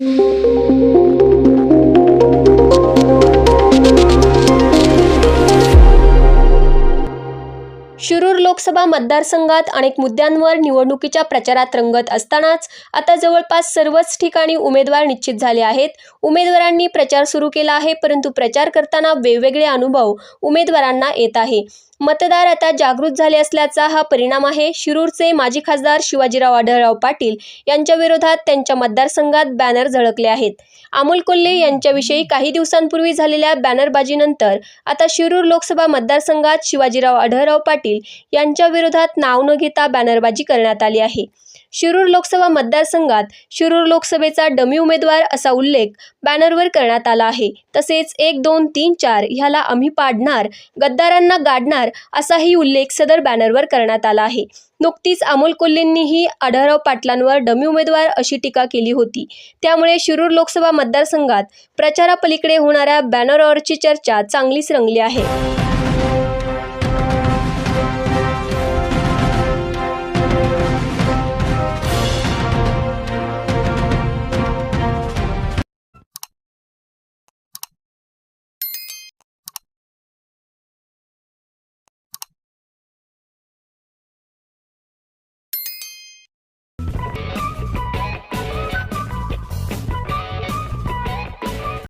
Thank you. Shirur Lok Sabha मतदारसंघात अनेक मुद्द्यांवर निवडणुकीच्या प्रचारात रंगत असतानाच आता जवळपास सर्वच ठिकाणी उमेदवार निश्चित झाले आहेत. उमेदवारांनी प्रचार सुरू केला आहे परंतु प्रचार करताना वेगवेगळे अनुभव उमेदवारांना येत आहे. मतदार आता जागृत झाले असल्याचा हा परिणाम आहे. शिरूरचे माजी खासदार शिवाजीराव आढळराव पाटील यांच्या विरोधात त्यांच्या मतदारसंघात बॅनर झळकले आहेत. अमोल कोल्हे यांच्याविषयी काही दिवसांपूर्वी झालेल्या बॅनरबाजीनंतर आता शिरूर लोकसभा मतदारसंघात शिवाजीराव आढळराव पाटील यांच्या विरोधात नाव न घेता बॅनरबाजी करण्यात आली आहे. शिरूर लोकसभा मतदारसंघात शिरूर लोकसभेचा डमी उमेदवार असा उल्लेख बॅनरवर करण्यात आला आहे. तसेच एक दोन तीन चार ह्याला आम्ही पाडणार गद्दारांना गाडणार असाही उल्लेख सदर बॅनरवर करण्यात आला आहे. नुकतीच अमोल कोल्हेंनीही आढळराव पाटलांवर डमी उमेदवार अशी टीका केली होती. त्यामुळे शिरूर लोकसभा मतदारसंघात प्रचारापलीकडे होणाऱ्या बॅनरवरची चर्चा चांगलीच रंगली आहे.